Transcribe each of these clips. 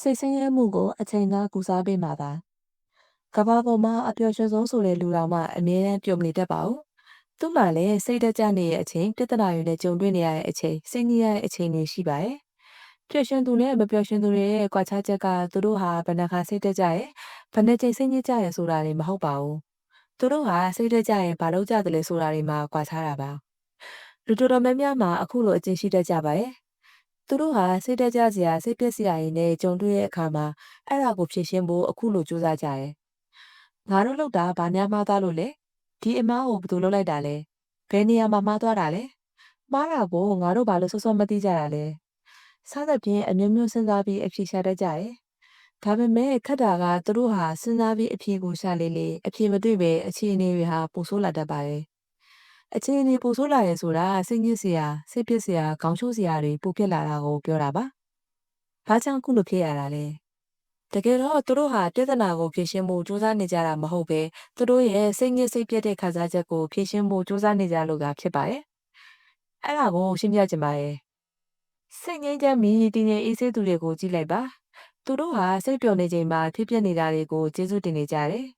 စိတ်ဆင်းရဲမှုကိုအချိန်ကကုစားပေးမှာပါကမ္ဘာပေါ်မှာအပျော်ရွှင်ဆုံးဆိုတဲ့လူတော်မှအမြဲတမ်းပြုံးနေတတ်ပါဘူးသူ့မှာလည်းစိတ်တကြနေတဲ့အချိန်ပြဿနာတွေနဲ့ကြုံတွေ့နေရတဲ့အချိန်စိတ်ညစ်ရတဲ့အချိန်တွေရှိပါတယ်ပျော်ရွှင်သူနဲ့မပျော်ရွှင်သူတွေရဲ့ကွာခြားချက်ကသူတို့ဟာဘယ်နှခါစိတ်တက်ကြရဲ့ဘယ်နှချိန်စိတ်ညစ်ကြရဲ့ဆိုတာတွေမဟုတ်ပါဘူးသူတို့ဟာစိတ်တက်ကြရင်ဘာလို့ကြတယ်လဲဆိုတာတွေမှာကွာခြားတာပါလူတော်တော်များများမှာအခုလိုအကျင့်ရှိတတ်ကြပါရဲ့ သူတို့ဟာစိတ်တက်ကြစရာစိတ်ပျက်စရာတွေနဲ့ကြုံတွေ့တဲ့အခါမှာအဲ့ဒါကိုဖြေရှင်းဖို့အခုလိုကြိုးစားကြတယ်ငါတို့လောက်တာဘာများမှားသွားလို့လဲဒီအမားကိုဘယ်သူလုပ်လိုက်တာလဲဘယ်နေရာမှာမှားသွားတာလဲမှားတာကိုငါတို့ဘာလို့စောစောမသိကြတာလဲစားသဖြင့်အမျိုးမျိုးစဉ်းစားပြီးအဖြေရှာတတ်ကြတယ်ဒါပေမဲ့ခက်တာကသူတို့ဟာစဉ်းစားပြီးအဖြေကိုရှာလေလေအဖြေမတွေ့ပဲအခြေအနေတွေဟာပိုဆိုးလာတတ်ပါတယ် အခြေအနေပိုဆိုးလာရင်ဆိုတာစိတ်ညစ်စရာစိတ်ပျက်စရာခေါင်းချိုးစရာတွေပိုဖြစ်လာတာကိုပြောတာပါဘာကြောင့်ခုလိုဖြစ်ရတာလဲတကယ်တော့သူတို့ဟာပြဿနာကိုဖြေရှင်းဖို့ကြိုးစားနေကြတာမဟုတ်ပဲသူတို့ရဲ့စိတ်ညစ်စိတ်ပြတ်တဲ့ခံစားချက်ကိုဖြေရှင်းဖို့ကြိုးစားနေကြလို့သာဖြစ်ပါတယ်။အဲ့ဒါကိုရှင်းပြချင်ပါတယ်။စိတ်ငြိမ်းချမ်းပြီးတည်ငြိမ်အေးဆေးသူတွေကိုကြည့်လိုက်ပါ။သူတို့ဟာစိတ်ပျော်နေချိန်မှာဖြစ်ပျက်နေတာတွေကိုကျေးဇူးတင်နေကြတယ်။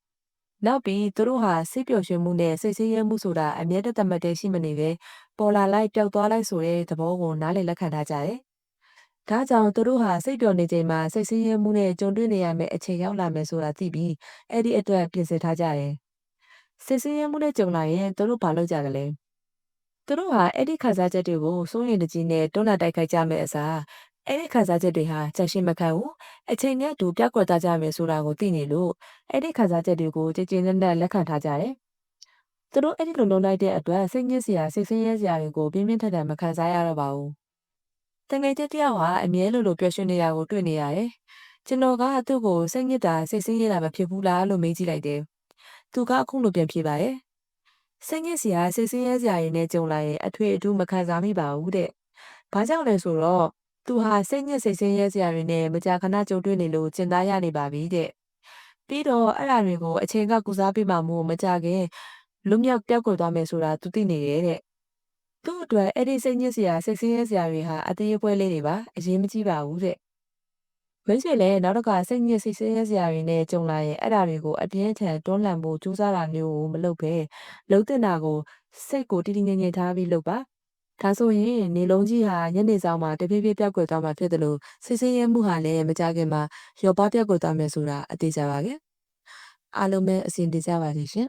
နောက်ပြီးသူတို့ဟာစိတ်ပျော်ရွှင်မှုနဲ့စိတ်ဆင်းရဲမှုဆိုတာအမြဲတမ်းတည်းရှိမနေပဲပေါ်လာလိုက်ပျောက်သွားလိုက်ဆိုတဲ့သဘောကိုနားလည်လက်ခံထားကြတယ်။ဒါကြောင့်သူတို့ဟာစိတ်ပျော်နေချိန်မှာစိတ်ဆင်းရဲမှုနဲ့ကြုံတွေ့နေရမယ့်အချိန်ရောက်လာမယ်ဆိုတာသိပြီးအဲ့ဒီအတွက်ပြင်ဆင်ထားကြတယ်။စိတ်ဆင်းရဲမှုနဲ့ကြုံလာရင်သူတို့ဘာလုပ်ကြကြလဲ။သူတို့ဟာအဲ့ဒီခံစားချက်တွေကိုစိုးရိမ်တကြီးနဲ့တွန်းလှန်တိုက်ခိုက်ကြမယ့်အစား အဲ့ဒီခံစားချက်တွေဟာချက်ရှိမခံဘူးအချိန်နဲ့တူပြတ်ကွက်သားကြမယ်ဆိုတာကိုသိနေလို့အဲ့ဒီခံစားချက်တွေကိုကြည်ကြည်နက်နက်လက်ခံထားကြတယ်။သူတို့အဲ့ဒီလိုလုပ်လိုက်တဲ့အတွက်စိတ်ညစ်စရာစိတ်ဆင်းရဲစရာတွေကိုပြင်းပြင်းထန်ထန်မခံစားရတော့ပါဘူး။တငယ်ချင်းတယောက်ဟာအမြဲလိုလိုပျော်ရွှင်နေတာကိုတွေ့နေရတယ်။ကျွန်တော်ကသူ့ကိုစိတ်ညစ်တာစိတ်ဆင်းရဲတာမဖြစ်ဘူးလားလို့မေးကြည့်လိုက်တယ်။သူကအခုလိုပြန်ဖြေပါတယ်။စိတ်ညစ်စရာစိတ်ဆင်းရဲစရာတွေနဲ့ကြုံလာရင်အထွေအထူးမခံစားမိပါဘူးတဲ့။ဘာကြောင့်လဲဆိုတော့ သူဟာစိတ်ညစ်စိတ်ဆင်းရဲစရာတွေနဲ့မကြာခဏကြုံတွေ့နေလို့ကျင်သားရနေပါပြီတဲ့။ပြီးတော့အဲ့ဒါတွေကိုအချိန်ကကုစားပေးမှမို့မကြခင်လွတ်မြောက်ပြောက်ကွယ်သွားမယ်ဆိုတာသူသိနေတယ်တဲ့သူ့အတွက်အဲ့ဒီစိတ်ညစ်စရာစိတ်ဆင်းရဲစရာတွေဟာအသေးအဖွဲလေးတွေပါအရေးမကြီးပါဘူးတဲ့ဝင်းချွေလည်းနောက်တစ်ခါစိတ်ညစ်စိတ်ဆင်းရဲစရာတွေနဲ့ကြုံလာရင်အဲ့ဒါတွေကိုအပြင်းထန်တွန်းလှန်ဖို့ကြိုးစားတာမျိုးကိုမလုပ်ဘဲလုံးတင်တာကိုစိတ်ကိုတည်တည်ငြိမ်ငြိမ်ထားပြီးလုပ်ပါ ဒါဆိုရင်နေလုံးကြီးဟာညနေဆောင်မှာတဖြည်းဖြည်းပြောက်ကွယ်သွားမှာဖြစ်တယ်လို့စိတ်ဆင်းရဲမှုဟာလည်းမကြခင်မှာရောပါပြောက်ကွယ်သွားမယ်ဆိုတာအသေးချပါပဲအားလုံးပဲအစဉ်တကြပါစေရှင်